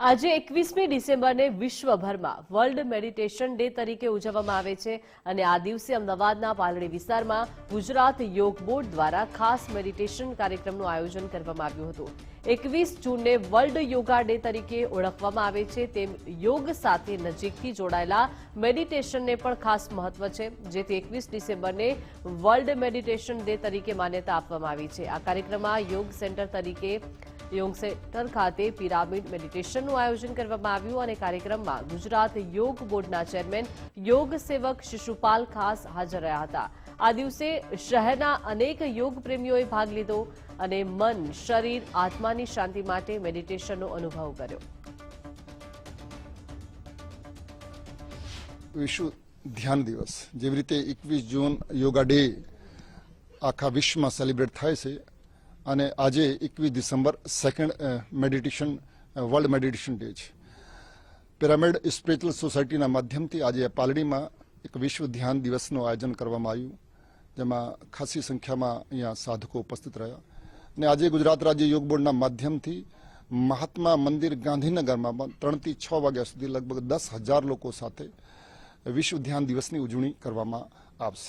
આજે એકવીસમી ડિસેમ્બરને વિશ્વભરમાં વર્લ્ડ મેડિટેશન ડે તરીકે ઉજવવામાં આવે છે અને આ દિવસે અમદાવાદના પાલડી વિસ્તારમાં ગુજરાત યોગ બોર્ડ દ્વારા ખાસ મેડિટેશન કાર્યક્રમનું આયોજન કરવામાં આવ્યું હતું. એકવીસ જૂનને વર્લ્ડ યોગા ડે તરીકે ઓળખવામાં આવે છે. તેમ યોગ સાથે નજીકથી જોડાયેલા મેડિટેશનને પણ ખાસ મહત્વ છે. જેથી એકવીસ ડિસેમ્બરને વર્લ્ડ મેડિટેશન ડે તરીકે માન્યતા આપવામાં આવી છે. આ કાર્યક્રમમાં યોગ સેન્ટર તરીકે યોગ સેન્ટર ખાતે પિરામિડ મેડિટેશનનું આયોજન કરવામાં આવ્યું અને કાર્યક્રમમાં ગુજરાત યોગ બોર્ડના ચેરમેન, યોગ સેવક શિશુપાલ ખાસ હાજર રહ્યા હતા. આ દિવસે શહેરના અનેક યોગ પ્રેમીઓએ ભાગ લીધો અને મન, શરીર, આત્માની શાંતિ માટે મેડિટેશનનો અનુભવ કર્યો. વિશ્વ ધ્યાન દિવસ. જેવી રીતે એકવીસ જૂન યોગા ડે આખા વિશ્વમાં સેલિબ્રેટ થાય છે. અને આજે એકવીસ December second meditation world meditation day છે. પિરામિડ સ્પિરિચ્યુઅલ સોસાયટીના માધ્યમથી આજે પાલડીમાં એક વિશ્વ ધ્યાન દિવસનું આયોજન કરવામાં આવ્યું, જેમાં ખાસી સંખ્યામાં અહીંયા સાધકો ઉપસ્થિત રહ્યા. અને આજે ગુજરાત રાજ્ય યોગ બોર્ડના માધ્યમથી મહાત્મા મંદિર ગાંધીનગરમાં પણ ત્રણથી છ વાગ્યા સુધી લગભગ દસ હજાર લોકો સાથે વિશ્વ ધ્યાન દિવસની ઉજવણી કરવામાં આવશે.